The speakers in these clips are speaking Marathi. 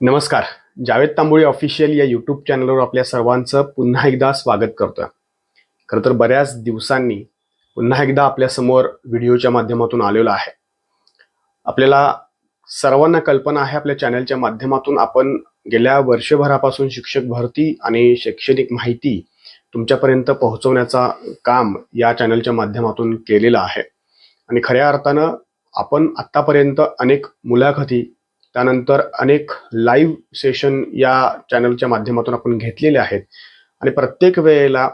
नमस्कार. जावेद तांबोळी ऑफिशियल या यूट्यूब चॅनलवर आपल्या सर्वांचं पुन्हा एकदा स्वागत करतोय. खरं तर बऱ्याच दिवसांनी पुन्हा एकदा आपल्यासमोर व्हिडिओच्या माध्यमातून आलेलो आहे. आपल्याला सर्वांना कल्पना आहे आपल्या चॅनलच्या माध्यमातून आपण गेल्या वर्षभरापासून शिक्षक भरती आणि शैक्षणिक माहिती तुमच्यापर्यंत पोहोचवण्याचा काम या चॅनलच्या माध्यमातून केलेलं आहे. आणि खऱ्या अर्थानं आपण आत्तापर्यंत अनेक मुलाखती त्यानंतर अनेक लाईव्ह सेशन या चॅनलच्या माध्यमातून आपण घेतलेले आहेत. आणि प्रत्येक वेळेला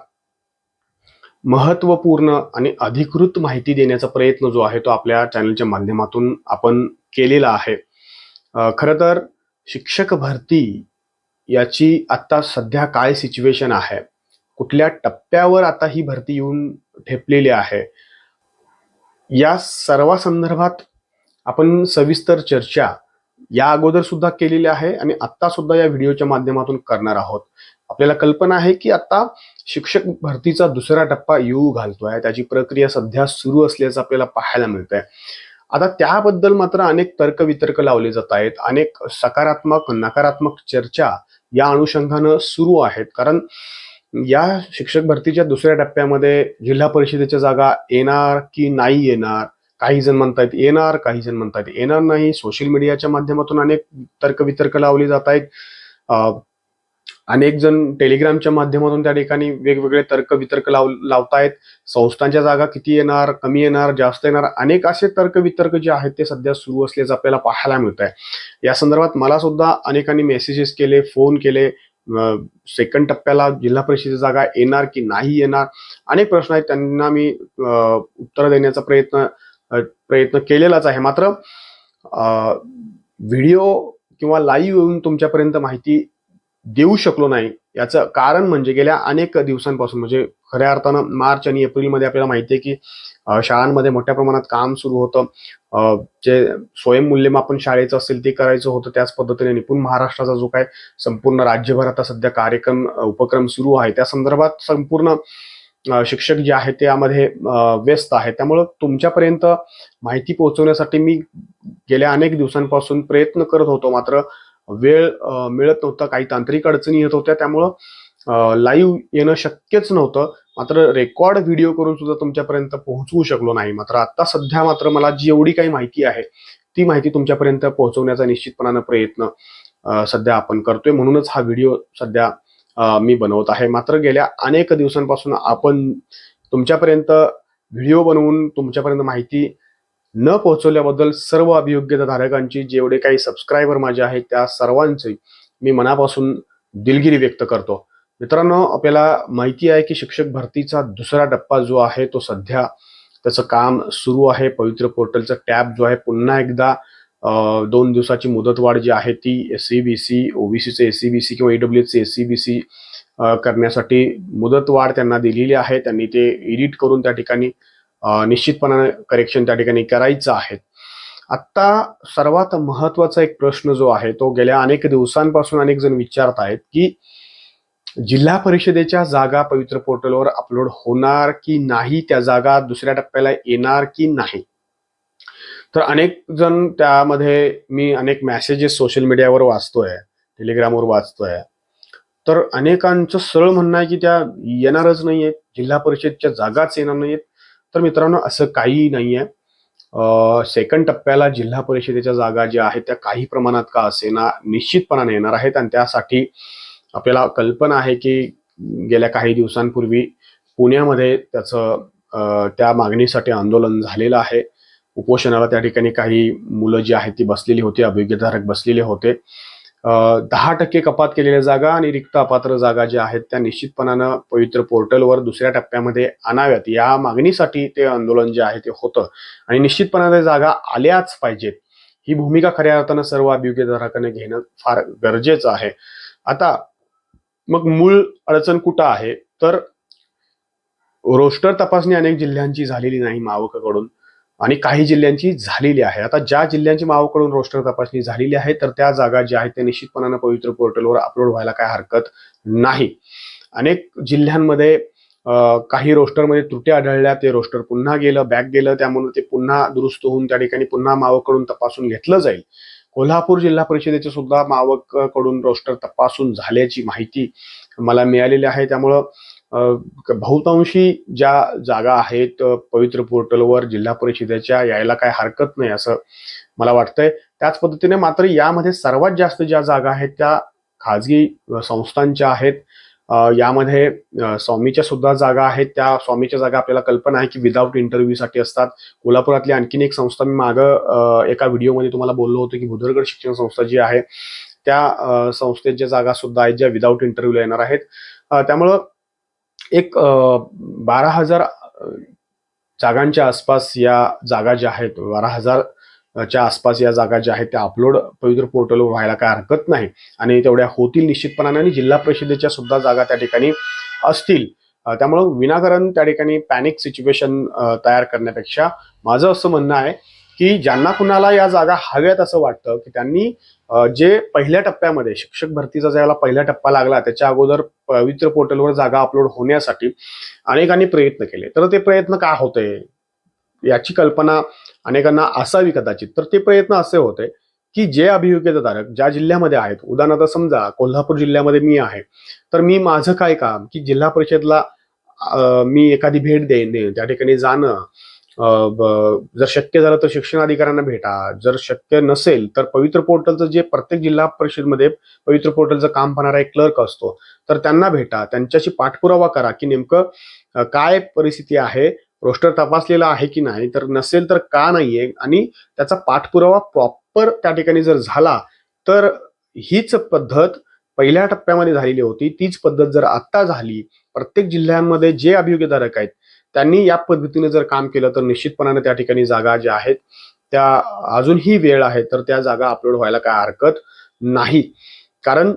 महत्त्वपूर्ण आणि अधिकृत माहिती देण्याचा प्रयत्न जो आहे तो आपल्या चॅनलच्या माध्यमातून आपण केलेला आहे. खरं तर शिक्षक भरती याची आता सध्या काय सिच्युएशन आहे? कुठल्या टप्प्यावर आता ही भरती येऊन ठेपलेली आहे? या सर्व संदर्भात आपण सविस्तर चर्चा या अगोदर सुद्धा केलेली आहे आणि आत्ता सुद्धा या व्हिडिओच्या माध्यमातून करणार आहोत. आपल्याला कल्पना आहे की आता शिक्षक भरतीचा दुसरा टप्पा येऊ घालतोय. त्याची प्रक्रिया सध्या सुरू असल्याचं आपल्याला पाहायला मिळतंय. आता त्याबद्दल मात्र अनेक तर्कवितर्क लावले जात आहेत. अनेक सकारात्मक नकारात्मक चर्चा या अनुषंगानं सुरू आहेत. कारण या शिक्षक भरतीच्या दुसऱ्या टप्प्यामध्ये जिल्हा परिषदेच्या जागा येणार की नाही येणार काही जण म्हणतायत येणार काही जण म्हणतायत येणार नाही. सोशल मीडियाच्या माध्यमातून अनेक तर्कवितर्क लावले जात आहेत. अनेक जण टेलिग्रामच्या माध्यमातून त्या ठिकाणी वेगवेगळे तर्क वितर्क लाव लावतायत. संस्थांच्या जागा किती येणार कमी येणार जास्त येणार? अनेक असे तर्क वितर्क जे आहेत ते सध्या सुरू असल्याचं आपल्याला पाहायला मिळत आहे या संदर्भात मला सुद्धा अनेकांनी मेसेजेस केले फोन केले. सेकंड टप्प्याला जिल्हा परिषदेच्या जागा येणार की नाही येणार? अनेक प्रश्न आहेत. त्यांना मी उत्तर देण्याचा प्रयत्न प्रयत्न केलेलाच आहे. मात्र व्हिडिओ किंवा लाईव्ह येऊन तुमच्यापर्यंत माहिती देऊ शकलो नाही. याचं कारण म्हणजे गेल्या अनेक दिवसांपासून म्हणजे खऱ्या अर्थानं मार्च आणि एप्रिलमध्ये आपल्याला माहिती आहे की शाळांमध्ये मोठ्या प्रमाणात काम सुरू होतं. जे स्वयंमूल्यमापन शाळेचं असेल ते करायचं होतं त्याच पद्धतीने निपुण महाराष्ट्राचा जो काय संपूर्ण राज्यभर आता सध्या कार्यक्रम उपक्रम सुरू आहे त्या संदर्भात संपूर्ण शिक्षक जे आहेत ते यामध्ये व्यस्त आहेत. त्यामुळं तुमच्यापर्यंत माहिती पोहोचवण्यासाठी मी गेल्या अनेक दिवसांपासून प्रयत्न करत होतो. मात्र वेळ मिळत नव्हता. काही तांत्रिक अडचणी येत होत्या. त्यामुळं लाईव्ह येणं शक्यच नव्हतं. मात्र रेकॉर्ड व्हिडिओ करून सुद्धा तुमच्यापर्यंत पोहोचवू शकलो नाही. मात्र आता सध्या मात्र मला जी एवढी काही माहिती आहे ती माहिती तुमच्यापर्यंत पोहोचवण्याचा निश्चितपणानं प्रयत्न सध्या आपण करतोय. म्हणूनच हा व्हिडिओ सध्या मी बनवत आहे. मात्र गेल्या अनेक दिवसांपासून आपण तुमच्यापर्यंत व्हिडिओ बनवून तुमच्यापर्यंत माहिती न पोहोचवल्याबद्दल सर्व अभियोग्यता धारकांची जेवढे काही सबस्क्रायबर माझे आहेत त्या सर्वांचे मी मनापासून दिलगिरी व्यक्त करतो. मित्रांनो आपल्याला माहिती आहे की शिक्षक भरतीचा दुसरा टप्पा जो आहे तो सध्या त्याचं काम सुरू आहे. पवित्र पोर्टलचा टॅब जो आहे पुन्हा एकदा दोन दिवसाची मुदतवाढ जी आहे ती एस सी बी सी ओबीसीचे एस सी बी सी किंवा ईडब्ल्यूचे एस सी बी सी करण्यासाठी मुदतवाढ त्यांना दिलेली आहे. त्यांनी ते एडिट करून त्या ठिकाणी निश्चितपणाने करेक्शन त्या ठिकाणी करायचं आहे. आत्ता सर्वात महत्त्वाचा एक प्रश्न जो आहे तो गेल्या अनेक दिवसांपासून अनेक जण विचारत आहेत की जिल्हा परिषदेच्या जागा पवित्र पोर्टलवर अपलोड होणार की नाही? त्या जागा दुसऱ्या टप्प्याला येणार की नाही? तर अनेक जण त्यामध्ये मी अनेक मॅसेजेस सोशल मीडियावर वाचतोय टेलिग्रामवर वाचतोय. तर अनेकांचं सरळ म्हणणं आहे की त्या येणारच नाही आहेत जिल्हा परिषदच्या जागाच येणार नाहीयेत. तर मित्रांनो असं काही आहे सेकंड टप्प्याला जिल्हा परिषदेच्या जागा ज्या आहेत त्या काही प्रमाणात का असेना निश्चितपणाने येणार आहेत. आणि त्यासाठी आपल्याला कल्पना आहे की गेल्या काही दिवसांपूर्वी पुण्यामध्ये त्याचं त्या मागणीसाठी आंदोलन झालेलं आहे. उपोषणाला त्या ठिकाणी काही मुलं जी आहेत ती बसलेली होती अभियोग्यधारक बसलेले होते. दहा टक्के कपात केलेल्या जागा आणि रिक्त अपात्र जागा ज्या आहेत त्या निश्चितपणानं पवित्र पोर्टलवर दुसऱ्या टप्प्यामध्ये आणाव्यात. या मागणीसाठी ते आंदोलन जे आहे ते होतं. आणि निश्चितपणाने जागा आल्याच पाहिजेत. ही भूमिका खऱ्या अर्थानं सर्व अभियोग्यधारकाने घेणं फार गरजेचं आहे. आता मग मूळ अडचण कुठं आहे? तर रोस्टर तपासणी अनेक जिल्ह्यांची झालेली नाही मावकाकडून आणि काही जिल्ह्यांची झालेली आहे. आता ज्या जिल्ह्यांची मावकडून रोस्टर तपासणी झालेली आहे तर त्या जागा ज्या आहेत त्या निश्चितपणानं पवित्र पोर्टलवर अपलोड व्हायला काय हरकत नाही. अनेक जिल्ह्यांमध्ये काही रोस्टरमध्ये त्रुटी आढळल्या ते रोस्टर पुन्हा गेलं बॅक गेलं त्यामुळे ते पुन्हा दुरुस्त होऊन त्या ठिकाणी पुन्हा मावकडून तपासून घेतलं जाईल. कोल्हापूर जिल्हा परिषदेचे सुद्धा मावककडून रोस्टर तपासून झाल्याची माहिती मला मिळालेली आहे. त्यामुळं बहुतांशी ज्या जागा आहेत पवित्र पोर्टलवर जिल्हा परिषदेच्या यायला काय हरकत नाही असं मला वाटतंय. त्याच पद्धतीने मात्र यामध्ये सर्वात जास्त ज्या जागा आहेत त्या खाजगी संस्थांच्या आहेत. यामध्ये स्वामीच्या सुद्धा जागा आहेत. त्या स्वामीच्या जागा आपल्याला कल्पना आहे की विदाऊट इंटरव्ह्यूसाठी असतात. कोल्हापुरातली आणखीन एक संस्था मी मागं एका व्हिडिओमध्ये तुम्हाला बोललो होतो की भुदरगड शिक्षण संस्था जी आहे त्या संस्थेच्या जागा सुद्धा आहेत ज्या विदाऊट इंटरव्ह्यूला येणार आहेत. त्यामुळं एक बारा हजार जागांच्या आसपास या जागा ज्या आहेत बारा हजार च्या आसपास या जागा ज्या आहेत त्या अपलोड पवित्र पोर्टलवर व्हायला काय हरकत नाही. आणि तेवढ्या होतील निश्चितपणाने आणि जिल्हा परिषदेच्या सुद्धा जागा त्या ठिकाणी असतील. त्यामुळं विनाकारण त्या ठिकाणी पॅनिक सिच्युएशन तयार करण्यापेक्षा माझं असं म्हणणं आहे की ज्यांना कुणाला या जागा हव्यात असं वाटतं की त्यांनी जे पहिल्या टप्प्यामध्ये शिक्षक भरतीचा ज्याला पहिला टप्पा लागला त्याच्या अगोदर पवित्र पोर्टलवर जागा अपलोड होण्यासाठी अनेकांनी प्रयत्न केले. तर ते प्रयत्न का होते? याची कल्पना अनेकांना असावी कदाचित. तर ते प्रयत्न असे होते की जे अभियोग्यताधारक ज्या जिल्ह्यामध्ये आहेत उदाहरणार्थ समजा कोल्हापूर जिल्ह्यामध्ये मी आहे तर मी माझं काय काम की जिल्हा परिषदला मी एखादी भेट देईन त्या ठिकाणी जाणं जर शक्य झालं तर शिक्षण अधिकाऱ्यांना भेटा. जर शक्य नसेल तर पवित्र पोर्टलचं जे प्रत्येक जिल्हा परिषदमध्ये पवित्र पोर्टलचं काम पाहणारा एक क्लर्क असतो तर त्यांना भेटा. त्यांच्याशी पाठपुरावा करा की नेमकं काय परिस्थिती आहे रोस्टर तपासलेला आहे की नाही तर नसेल तर का नाहीये आणि त्याचा पाठपुरावा प्रॉपर त्या ठिकाणी जर झाला तर हीच पद्धत पहिल्या टप्प्यामध्ये झालेली होती. तीच पद्धत जर आत्ता झाली प्रत्येक जिल्ह्यांमध्ये जे अभियोग्यधारक आहेत त्यांनी या पद्धतीने जर काम केलं तर निश्चितपणाने त्या ठिकाणी जागा ज्या आहेत त्या अजूनही वेळ आहे तर त्या जागा अपलोड व्हायला काय हरकत नाही. कारण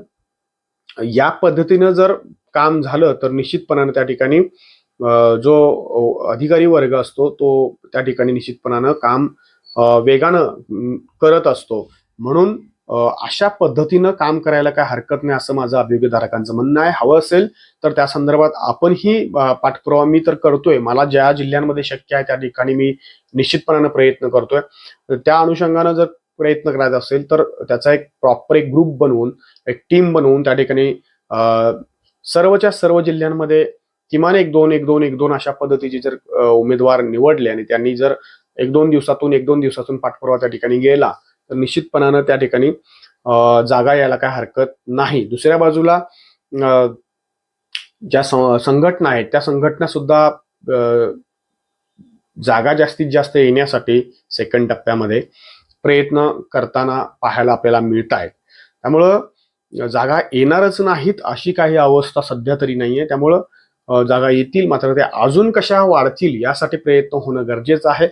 या पद्धतीनं जर काम झालं तर निश्चितपणानं त्या ठिकाणी जो अधिकारी वर्ग असतो तो त्या ठिकाणी निश्चितपणानं काम वेगानं करत असतो. म्हणून अशा पद्धतीनं काम करायला काय हरकत नाही असं माझं अभियोग्यधारकांचं म्हणणं आहे. हवं असेल तर त्या संदर्भात आपणही पाठपुरावा मी तर करतोय. मला ज्या जिल्ह्यांमध्ये शक्य आहे त्या ठिकाणी मी निश्चितपणानं प्रयत्न करतोय. तर त्या अनुषंगानं जर प्रयत्न करायचा असेल तर त्याचा एक प्रॉपर एक ग्रुप बनवून एक टीम बनवून त्या ठिकाणी सर्वच्या सर्व जिल्ह्यांमध्ये किमान एक दोन एक दोन एक दोन अशा पद्धतीचे जर उमेदवार निवडले आणि त्यांनी जर एक दोन दिवसातून एक दोन दिवसातून पाठपुरावा त्या ठिकाणी गेला तर निश्चितपणानं त्या ठिकाणी जागा यायला काय हरकत नाही. दुसऱ्या बाजूला ज्या सं- संघटना आहेत त्या संघटना सुद्धा जागा जास्तीत जास्त येण्यासाठी सेकंड टप्प्यामध्ये प्रयत्न करताना पाहायला आपल्याला मिळत आहेत त्यामुळं जागा येणारच नाहीत अशी काही अवस्था सध्या तरी नाहीये. त्यामुळं जागा येतील मात्र त्या अजून कशा वाढतील यासाठी प्रयत्न होणं गरजेचं आहे.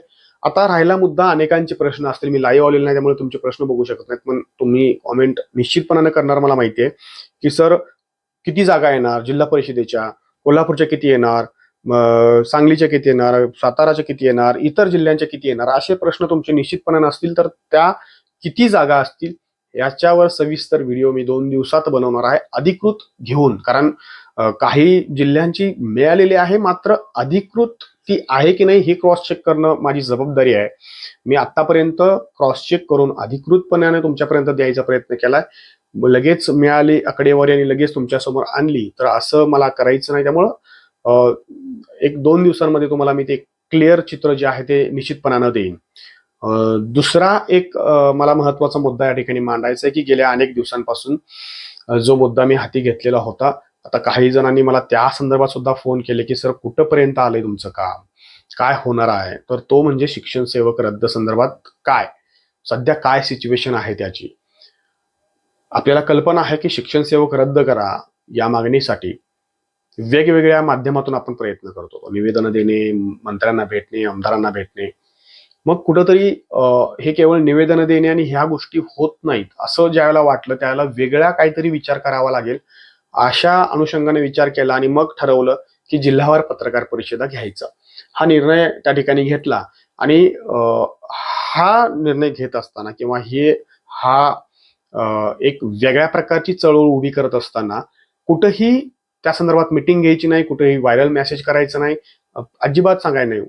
आता राहिला मुद्दा अनेकांचे प्रश्न असतील. मी लाईव्ह आलेले नाही त्यामुळे तुमचे प्रश्न बघू शकत नाहीत. पण तुम्ही कॉमेंट निश्चितपणाने करणार मला माहिती आहे की सर किती जागा येणार जिल्हा परिषदेच्या? कोल्हापूरच्या किती येणार? सांगलीच्या किती येणार? साताराच्या किती येणार? इतर जिल्ह्यांच्या किती येणार? असे प्रश्न तुमचे निश्चितपणाने असतील तर त्या किती जागा असतील याच्यावर सविस्तर व्हिडिओ मी दोन दिवसात बनवणार आहे. अधिकृत घेऊन. कारण काही जिल्ह्यांची मिळालेली आहे मात्र अधिकृत ती आहे की नाही हे क्रॉस चेक करणं माझी जबाबदारी आहे. मी आतापर्यंत क्रॉस चेक करून अधिकृतपणाने तुमच्यापर्यंत द्यायचा प्रयत्न केलाय. लगेच मिळाली आकडेवारी आणि लगेच तुमच्यासमोर आणली तर असं मला करायचं नाही. त्यामुळं एक दोन दिवसांमध्ये तुम्हाला मी ते क्लिअर चित्र जे आहे ते निश्चितपणानं देईन. दुसरा एक मला महत्त्वाचा मुद्दा या ठिकाणी मांडायचा आहे की गेल्या अनेक दिवसांपासून जो मुद्दा मी हाती घेतलेला होता आता काही जणांनी मला त्या संदर्भात सुद्धा फोन केले की सर कुठंपर्यंत आलंय तुमचं काम? काय होणार आहे? तर तो म्हणजे शिक्षण सेवक रद्द संदर्भात काय? सध्या काय सिच्युएशन आहे त्याची? आपल्याला कल्पना आहे की शिक्षण सेवक रद्द करा या मागणीसाठी. वेगवेगळ्या माध्यमातून आपण प्रयत्न करतो. निवेदन देणे मंत्र्यांना भेटणे आमदारांना भेटणे. मग कुठंतरी हे केवळ निवेदन देणे आणि ह्या गोष्टी होत नाहीत असं ज्यावेळेला वाटलं त्यावेळेला वेगळा काहीतरी विचार करावा लागेल. अशा अनुषंगाने विचार केला आणि मग ठरवलं की जिल्हावार पत्रकार परिषदा घ्यायचा. हा निर्णय त्या ठिकाणी घेतला आणि हा निर्णय घेत असताना किंवा हे हा एक वेगळ्या प्रकारची चळवळ उभी करत असताना कुठंही त्या संदर्भात मिटिंग घ्यायची नाही कुठेही व्हायरल मेसेज करायचं नाही. अजिबात सांगायचं नाही.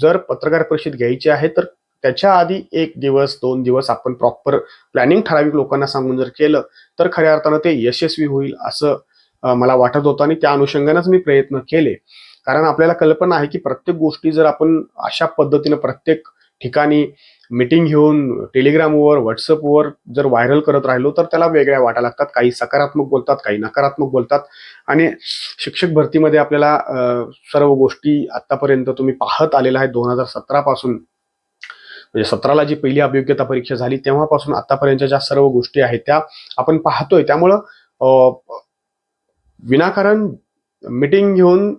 जर पत्रकार परिषद घ्यायची आहे तर त्याच्या आधी एक दिवस दोन दिवस आपण प्रॉपर प्लॅनिंग ठराविक लोकांना सांगून जर केलं तर खऱ्या अर्थानं ते यशस्वी होईल असं मला वाटत होतं आणि त्या अनुषंगानेच मी प्रयत्न केले. कारण आपल्याला कल्पना आहे की प्रत्येक गोष्टी जर आपण अशा पद्धतीनं प्रत्येक ठिकाणी मीटिंग घेऊन टेलिग्रामवर व्हॉट्सअपवर जर व्हायरल करत राहिलो तर त्याला वेगळ्या वाटा लागतात. काही सकारात्मक बोलतात काही नकारात्मक बोलतात. आणि शिक्षक भरतीमध्ये आपल्याला सर्व गोष्टी आतापर्यंत तुम्ही पाहत आलेल्या आहेत दोन हजार सतरापासून म्हणजे सतराला जी पहिली अभियोग्यता परीक्षा झाली तेव्हापासून आतापर्यंतच्या ज्या सर्व गोष्टी आहेत त्या आपण पाहतोय. त्यामुळं विनाकारण मीटिंग घेऊन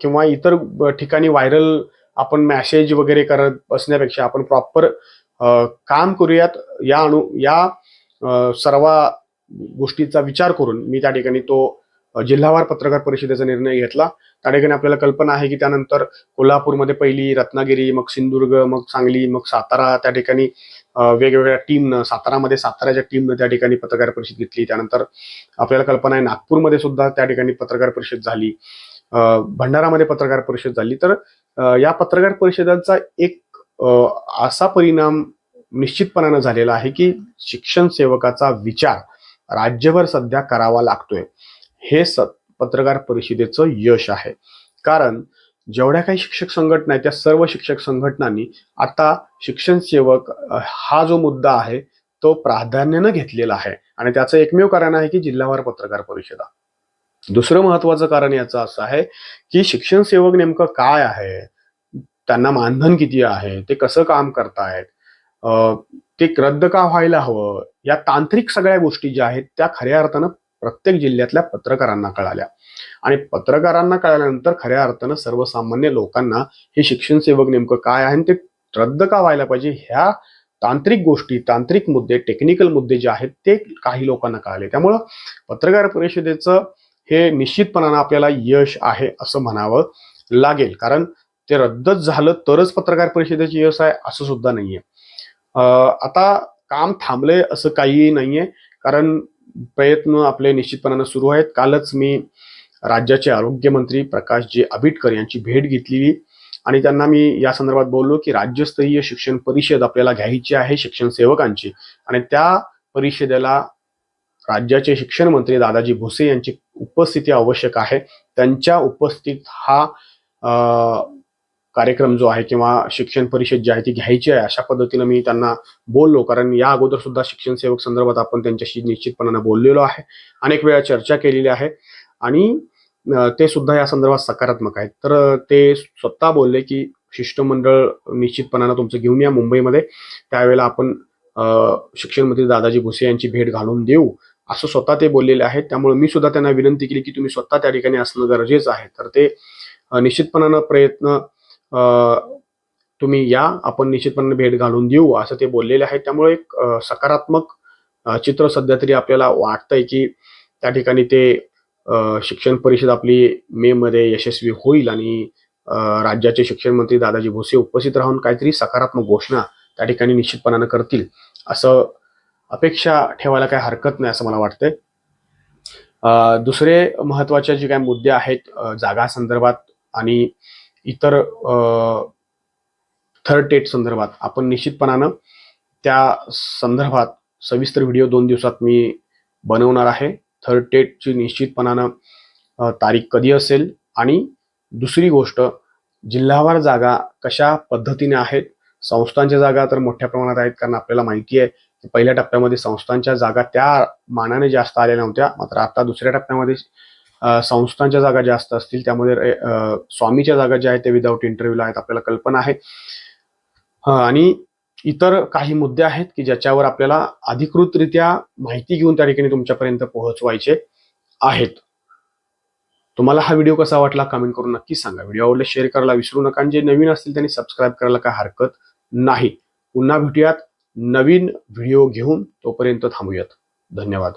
किंवा इतर ठिकाणी व्हायरल आपण मॅसेज वगैरे करत बसण्यापेक्षा आपण प्रॉपर काम करूयात. या अनु या सर्व गोष्टीचा विचार करून मी त्या ठिकाणी तो जिल्हावार पत्रकार परिषदेचा निर्णय घेतला. त्या ठिकाणी आपल्याला कल्पना आहे की त्यानंतर कोल्हापूरमध्ये पहिली रत्नागिरी मग सिंधुदुर्ग मग सांगली मग सातारा त्या ठिकाणी वेगवेगळ्या टीमनं सातारामध्ये साताराच्या टीमनं त्या ठिकाणी पत्रकार परिषद घेतली. त्यानंतर आपल्याला कल्पना आहे नागपूरमध्ये सुद्धा त्या ठिकाणी पत्रकार परिषद झाली. भंडारामध्ये पत्रकार परिषद झाली. तर या पत्रकार परिषदांचा एक असा परिणाम निश्चितपणानं झालेला आहे की शिक्षण सेवकाचा विचार राज्यभर सध्या करावा लागतोय. हे स पत्रकार परिषदेचं यश आहे. कारण जेवढ्या काही शिक्षक संघटना आहेत त्या सर्व शिक्षक संघटनांनी आता शिक्षण सेवक हा जो मुद्दा आहे तो प्राधान्यानं घेतलेला आहे. आणि त्याचं एकमेव कारण आहे की जिल्हावार पत्रकार परिषदा. दुसरं महत्वाचं कारण याचं असं आहे की शिक्षण सेवक नेमकं काय आहे? त्यांना मानधन किती आहे? ते कसं काम करतायत? ते रद्द का व्हायला हवं? या तांत्रिक सगळ्या गोष्टी ज्या आहेत त्या खऱ्या अर्थानं प्रत्येक जिल्ह्यातल्या पत्रकारांना कळाल्या. आणि पत्रकारांना कळाल्यानंतर खऱ्या अर्थानं सर्वसामान्य लोकांना हे शिक्षण सेवक नेमकं काय आहे आणि ते रद्द का व्हायला पाहिजे? ह्या तांत्रिक गोष्टी तांत्रिक मुद्दे टेक्निकल मुद्दे जे आहेत ते काही लोकांना कळाले. त्यामुळं पत्रकार परिषदेचं हे निश्चितपणानं आपल्याला यश आहे असं म्हणावं लागेल. कारण ते रद्दच झालं तरच पत्रकार परिषदेचे यश आहे असं सुद्धा नाहीये. आता काम थांबलंय असं काहीही नाहीये. कारण प्रयत्न आपले निश्चितपणानं सुरू आहेत. कालच मी राज्याचे आरोग्यमंत्री प्रकाशजी आबिटकर यांची भेट घेतलेली आणि त्यांना मी या संदर्भात बोललो की राज्यस्तरीय शिक्षण परिषद आपल्याला घ्यायची आहे शिक्षण सेवकांची. आणि त्या परिषदेला राज्याचे शिक्षण मंत्री दादाजी भुसे यांची उपस्थिती आवश्यक आहे. त्यांच्या उपस्थित हा कार्यक्रम जो आहे किंवा शिक्षण परिषद जी आहे ती घ्यायची आहे अशा पद्धतीनं मी त्यांना बोललो. कारण या अगोदर सुद्धा शिक्षण सेवक संदर्भात आपण त्यांच्याशी निश्चितपणानं बोललेलो आहे. अनेक वेळा चर्चा केलेली आहे. आणि ते सुद्धा या संदर्भात सकारात्मक आहेत. तर ते स्वतः बोलले की शिष्टमंडळ निश्चितपणानं तुमचं घेऊन या मुंबईमध्ये. त्यावेळेला आपण शिक्षण मंत्री दादाजी भुसे यांची भेट घालून देऊ असं स्वतः ते बोललेले आहेत. त्यामुळे मी सुद्धा त्यांना विनंती केली की तुम्ही स्वतः त्या ठिकाणी असणं गरजेचं आहे. तर ते निश्चितपणानं प्रयत्न तुम्ही या आपण निश्चितपणे भेट घालून देऊ असं ते बोललेले आहेत. त्यामुळे एक सकारात्मक चित्र सध्या तरी आपल्याला वाटतंय की त्या ठिकाणी ते शिक्षण परिषद आपली मे मध्ये यशस्वी होईल आणि राज्याचे शिक्षण मंत्री दादाजी भुसे उपस्थित राहून काहीतरी सकारात्मक घोषणा त्या ठिकाणी निश्चितपणानं करतील असं अपेक्षा ठेवायला काही हरकत नाही असं मला वाटतंय. दुसरे महत्त्वाचे जे काही मुद्दे आहेत जागा संदर्भात आणि इतर थर्ड टेट संदर्भात. आपण निश्चितपणानं त्या संदर्भात सविस्तर व्हिडिओ दोन दिवसात मी बनवणार आहे. थर्ड टेटची निश्चितपणानं तारीख कधी असेल आणि दुसरी गोष्ट जिल्हावार जागा कशा पद्धतीने आहेत? संस्थांच्या जागा तर मोठ्या प्रमाणात आहेत कारण आपल्याला माहिती आहे की पहिल्या टप्प्यामध्ये संस्थांच्या जागा त्या मानाने जास्त आलेल्या नव्हत्या. मात्र आता दुसऱ्या टप्प्यामध्ये संस्थांच्या जागा जास्त असतील त्यामध्ये स्वामीच्या जागा ज्या आहेत ते विदाऊट इंटरव्ह्यूला आहेत आपल्याला कल्पना आहे. आणि इतर काही मुद्दे आहेत की ज्याच्यावर आपल्याला अधिकृतरित्या माहिती घेऊन त्या ठिकाणी तुमच्यापर्यंत पोहोचवायचे आहेत. तुम्हाला हा व्हिडिओ कसा वाटला कमेंट करून नक्की सांगा. व्हिडिओ आवडले शेअर करायला विसरू नका आणि जे नवीन असतील त्यांनी सबस्क्राईब करायला काय हरकत नाही. पुन्हा भेटूयात नवीन व्हिडिओ घेऊन. तोपर्यंत थांबूयात. धन्यवाद.